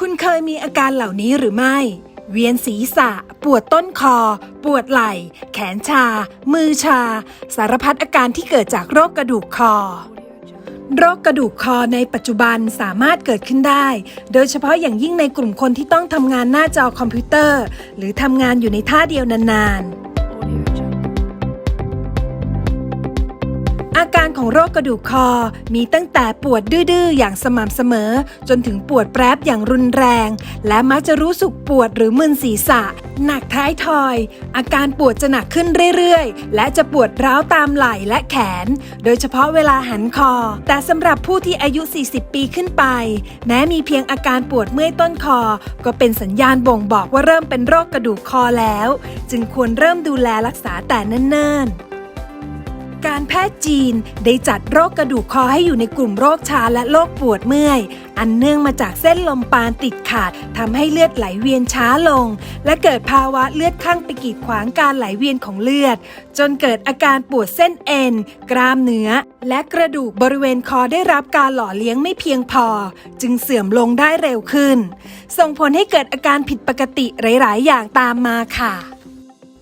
คุณเคยมีอาการเหล่านี้หรือไม่ เวียนศีรษะ ปวดต้นคอ ปวดไหล่ แขนชา มือชา สารพัดอาการที่เกิดจากโรคกระดูกคอ โรคกระดูกคอในปัจจุบันสามารถเกิดขึ้นได้ โดยเฉพาะอย่างยิ่งในกลุ่มคนที่ต้องทำงานหน้าจอคอมพิวเตอร์ หรือทำงานอยู่ในท่าเดียวนานๆ อาการของโรคกระดูกคอมีตั้งแต่ปวดดื้อๆอย่างสม่ำเสมอ จนถึงปวดแปรบอย่างรุนแรง และมักจะรู้สึกปวดหรือมึนศีรษะ หนักท้ายทอย อาการปวดจะหนักขึ้นเรื่อยๆ และจะปวดร้าวตามไหล่และแขน โดยเฉพาะเวลาหันคอ แต่สำหรับผู้ที่อายุ 40 ปีขึ้นไป แม้มีเพียงอาการปวดเมื่อยต้นคอ ก็เป็นสัญญาณบ่งบอกว่าเริ่มเป็นโรคกระดูกคอแล้ว จึงควรเริ่มดูแลรักษาแต่เนิ่นๆ การแพทย์จีนได้จัดโรคกระดูกคอให้อยู่ในกลุ่มโรคชาและโรคปวดเมื่อย อันเนื่องมาจากเส้นลมปานติดขาดทำให้เลือดไหลเวียนช้าลง และเกิดภาวะเลือดข้างไปกีดขวางการไหลเวียนของเลือด จนเกิดอาการปวดเส้นเอ็น กรามเนื้อ และกระดูกบริเวณคอได้รับการหล่อเลี้ยงไม่เพียงพอ จึงเสื่อมลงได้เร็วขึ้น ส่งผลให้เกิดอาการผิดปกติหลาย ๆ อย่างตามมาค่ะ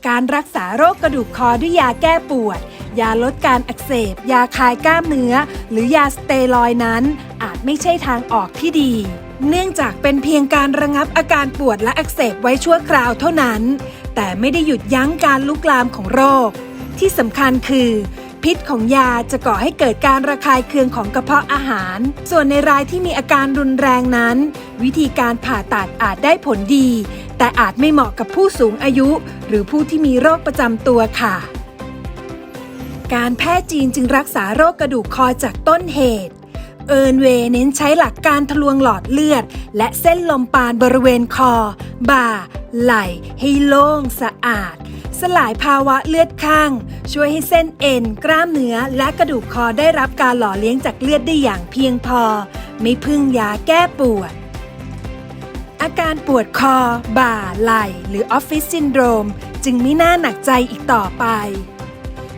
การรักษาโรคกระดูกคอด้วยยาแก้ปวด ยาลดการอักเสบ ยาคลายกล้ามเนื้อ หรือยาสเตียรอยนั้น อาจไม่ใช่ทางออกที่ดี เนื่องจากเป็นเพียงการระงับอาการปวดและอักเสบไว้ชั่วคราวเท่านั้น แต่ไม่ได้หยุดยั้งการลุกลามของโรค ที่สำคัญคือพิษของยาจะก่อให้เกิดการระคายเคืองของกระเพาะอาหาร ส่วนในรายที่มีอาการรุนแรงนั้น วิธีการผ่าตัดอาจได้ผลดี แต่อาจไม่เหมาะกับผู้สูงอายุ หรือผู้ที่มีโรคประจำตัวค่ะ การแพทย์จีนจึงรักษาโรคกระดูกคอจากต้นเหตุ เอิร์นเวยเน้นใช้หลักการทะลวงหลอดเลือด และเส้นลมปานบริเวณคอ บ่า ไหล่ให้โล่งสะอาด สลายภาวะเลือดข้าง ช่วยให้เส้นเอ็น กล้ามเนื้อ และกระดูกคอได้รับการหล่อเลี้ยงจากเลือดได้อย่างเพียงพอ ไม่พึ่งยาแก้ปวดอาการปวดคอ บ่า ไหล่ หรือออฟฟิศซินโดรม จึงไม่น่าหนักใจอีกต่อไป